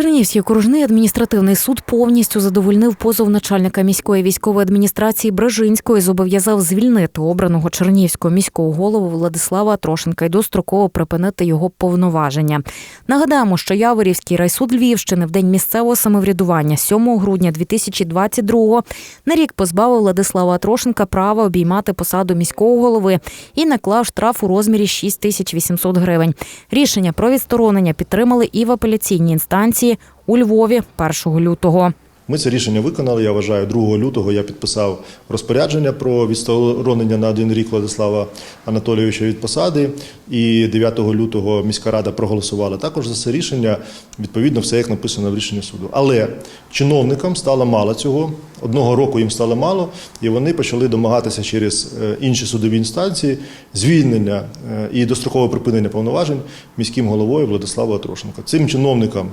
Чернігівський окружний адміністративний суд повністю задовольнив позов начальника міської військової адміністрації Брежинської, зобов'язав звільнити обраного чернігівського міського голову Владислава Трошенка і достроково припинити його повноваження. Нагадаємо, що Яворівський райсуд Львівщини в день місцевого самоврядування 7 грудня 2022-го на рік позбавив Владислава Трошенка права обіймати посаду міського голови і наклав штраф у розмірі 6 тисяч 800 гривень. Рішення про відсторонення підтримали і в апеляційній інстанції у Львові 1 лютого. Ми це рішення виконали. Я вважаю, 2 лютого я підписав розпорядження про відсторонення на один рік Владислава Анатолійовича від посади. І 9 лютого міська рада проголосувала також за це рішення. Відповідно, все як написано в рішенні суду. Але чиновникам стало мало цього. Одного року їм стало мало, і вони почали домагатися через е, інші судові інстанції звільнення е, і дострокове припинення повноважень міським головою Владислава Трошенка. Цим чиновникам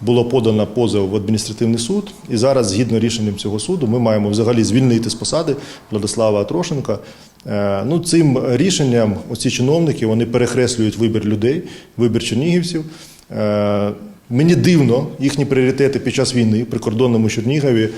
було подано позов в адміністративний суд, і зараз, згідно рішенням цього суду, ми маємо взагалі звільнити з посади Владислава Трошенка. Е, Ну, цим рішенням оці чиновники вони перехреслюють вибір людей, вибір чернігівців. Мені дивно їхні пріоритети під час війни при кордонному Чернігові,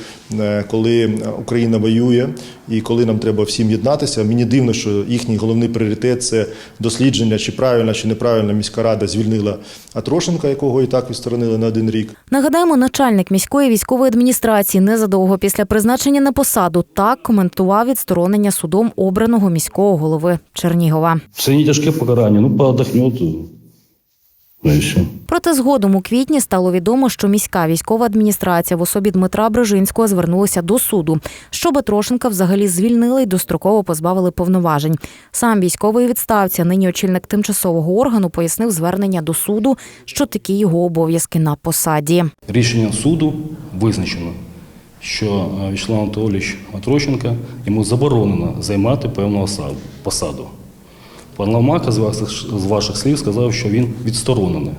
е, коли Україна воює і коли нам треба всім єднатися. Мені дивно, що їхній головний пріоритет це дослідження, чи правильно чи неправильно міська рада звільнила Атрошенка, якого і так відсторонили на один рік. Нагадаємо, начальник міської військової адміністрації незадовго після призначення на посаду так коментував відсторонення судом обраного міського голови Чернігова. Це не тяжке покарання, ну поотдохнет. Ну. Проте згодом у квітні стало відомо, що міська військова адміністрація в особі Дмитра Брежинського звернулася до суду, щоб Трошенка взагалі звільнили і достроково позбавили повноважень. Сам військовий відставці, нині очільник тимчасового органу, пояснив звернення до суду, що такі його обов'язки на посаді. Рішенням суду визначено, що е, Вячеслав Анатолійович Атрощенко йому заборонено займати певну осаду- посаду. Пан Ломака з ваших, слів сказав, що він відсторонений.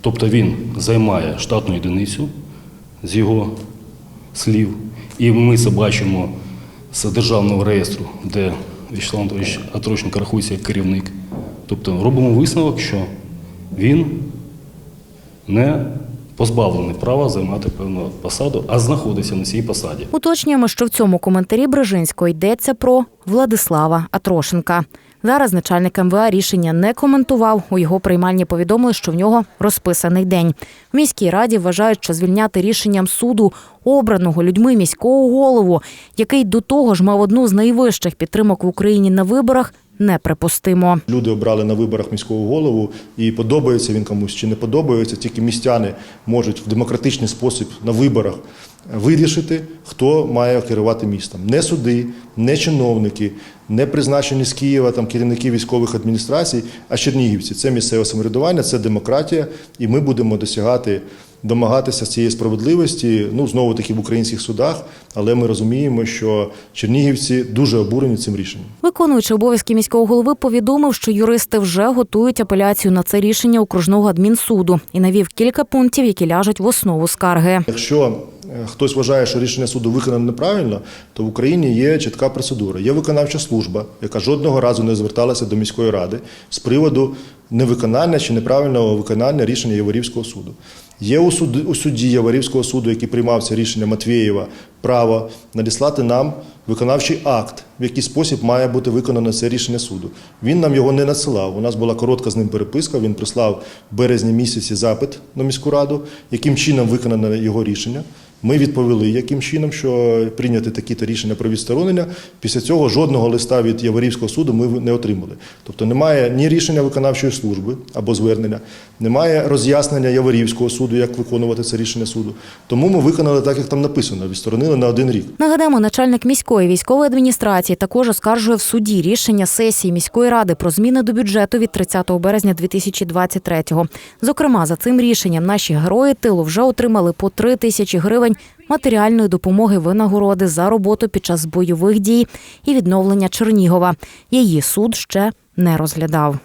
Тобто він займає штатну одиницю з його слів. І ми це бачимо з державного реєстру, де Вячеслав Анатолійович Атрощенко рахується як керівник. Тобто робимо висновок, що він не позбавлений права займати певну посаду, а знаходиться на цій посаді. Уточнюємо, що в цьому коментарі Брежинського йдеться про Владислава Атрошенка. Зараз начальник МВА рішення не коментував. У його приймальні повідомили, що в нього розписаний день. В міській раді вважають, що звільняти рішенням суду обраного людьми міського голову, який до того ж мав одну з найвищих підтримок в Україні на виборах, неприпустимо. Люди обрали на виборах міського голову, і подобається він комусь чи не подобається. Тільки містяни можуть в демократичний спосіб на виборах вирішити, хто має керувати містом. Не суди, не чиновники, не призначені з Києва там керівники військових адміністрацій, а чернігівці. Це місцеве самоврядування, це демократія, і ми будемо досягати. Домагатися цієї справедливості, ну знову таки в українських судах, але ми розуміємо, що чернігівці дуже обурені цим рішенням. Виконуючи обов'язки міського голови, повідомив, що юристи вже готують апеляцію на це рішення окружного адмінсуду і навів кілька пунктів, які ляжуть в основу скарги. Якщо хтось вважає, що рішення суду виконано неправильно, то в Україні є чітка процедура. Є виконавча служба, яка жодного разу не зверталася до міської ради з приводу невиконання чи неправильного виконання рішення Яворівського суду. Є у суді, у судді Яворівського суду, який приймав це рішення Матвєєва, право надіслати нам виконавчий акт, в який спосіб має бути виконане це рішення суду. Він нам його не надсилав. У нас була коротка з ним переписка. Він прислав в березні місяці запит на міську раду, яким чином виконане його рішення. Ми відповіли, яким чином, що прийняти такі-то рішення про відсторонення. Після цього жодного листа від Яворівського суду ми не отримали. Тобто немає ні рішення виконавчої служби або звернення, немає роз'яснення Яворівського суду, як виконувати це рішення суду. Тому ми виконали так, як там написано, відсторонили на один рік. Нагадаємо, начальник міської військової адміністрації також оскаржує в суді рішення сесії міської ради про зміни до бюджету від 30 березня 2023-го. Зокрема, за цим рішенням наші герої тилу вже отримали по 3 тисячі гривень матеріальної допомоги винагороди за роботу під час бойових дій і відновлення Чернігова. Її суд ще не розглядав.